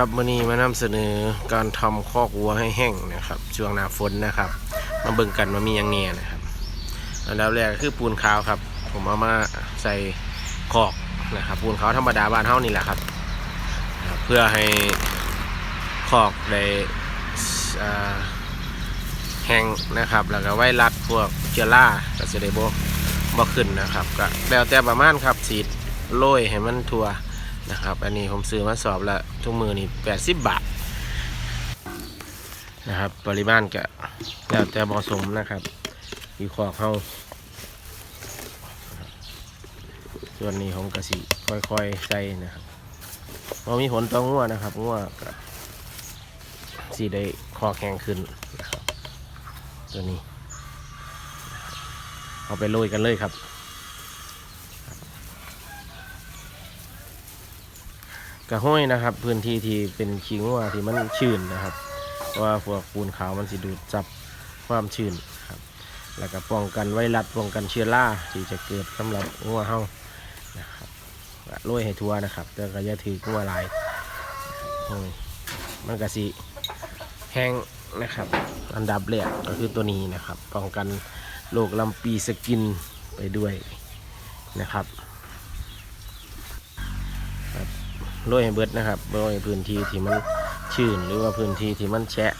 ครับวันนี้มานำเสนอการทำคอกวัวให้แห้งนะครับ ช่วงหน้าฝนนะครับ มาเบิ่งกันว่ามีอย่างเนี้นะครับ อันดับแรกก็คือปูนขาวครับ ผมเอามาใส่คอกนะครับ ปูนขาวธรรมดาบ้านเฮานี่แหละครับ เพื่อให้คอกได้แห้งนะครับ แล้วก็ไว้รัดพวกเชื้อราก็จะได้บ่บ่ขึ้นนะครับ ก็แล้วแต่ประมาณครับสีดโรยให้มันทั่ว นะครับ อันนี้ผมซื้อมาสอบละทุกมือนี่แปดสิบบาทนะครับ ปริมาณก็แล้วแต่เหมาะสมนะครับมีขอกเข้าส่วนนี้ผมกระสิค่อยๆใส่นะครับพอมีผลต่องัวนะครับงัวก็สีได้คอแข็งขึ้นนะครับตัวนี้ เอาไปโรยกันเลยครับ กระห้อยนะครับ พื้นที่ที่เป็นขี้งัวที่มันชื้นนะครับว่าพวกปูนขาวมันสิดูดจับความชื้นครับ แล้วก็ป้องกันไวรัสป้องกันเชื้อราที่จะเกิดสำหรับงัวเฮานะครับก็โรยให้ทั่วนะครับแต่ก็อย่าถืองัวลายโอ้ยมันก็สิแห้งนะครับ อันดับแรกก็คือตัวนี้นะครับ ป้องกันโรคลำปีสกินไปด้วยนะครับ โรยให้เบิดนะครับโรยพื้นที่ที่มันชื้นหรือว่าพื้นที่ที่มันแฉะ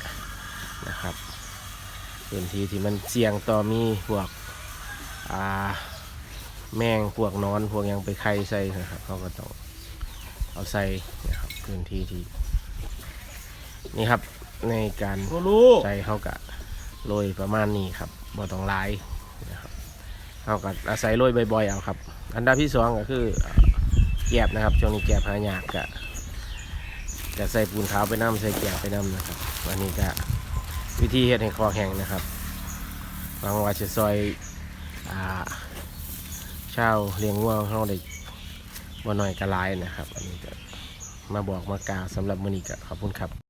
นะครับ พื้นที่ที่มันเสี่ยงต่อมีพวกอ่าแมงพวกนอนพวกหยังไปไข่ใส่นะครับเขาก็ต้องเอาใส่นะครับพื้นที่ที่นี่ครับในการรู้ใส่เขากะโรยประมาณนี้ครับบ่ต้องหลายนะครับเขากะอาศัยโรยบ่อยๆเอาครับ อันดับที่สองก็คืออ่า แกบนะครับช่วงนี้แกบหายากกะจะใส่ปูนขาวไปน้ำใส่แกบไปน้ำนะครับวันนี้ก็วิธีเฮ็ดให้คอแข็งนะครับหวังว่าจะซอยอ่าชาวเลี้ยงวัวเขาได้บ่หน่อยกระลายนะครับ อันนี้ก็มาบอกมากาสำหรับมื้อนี้ก็ขอบคุณครับ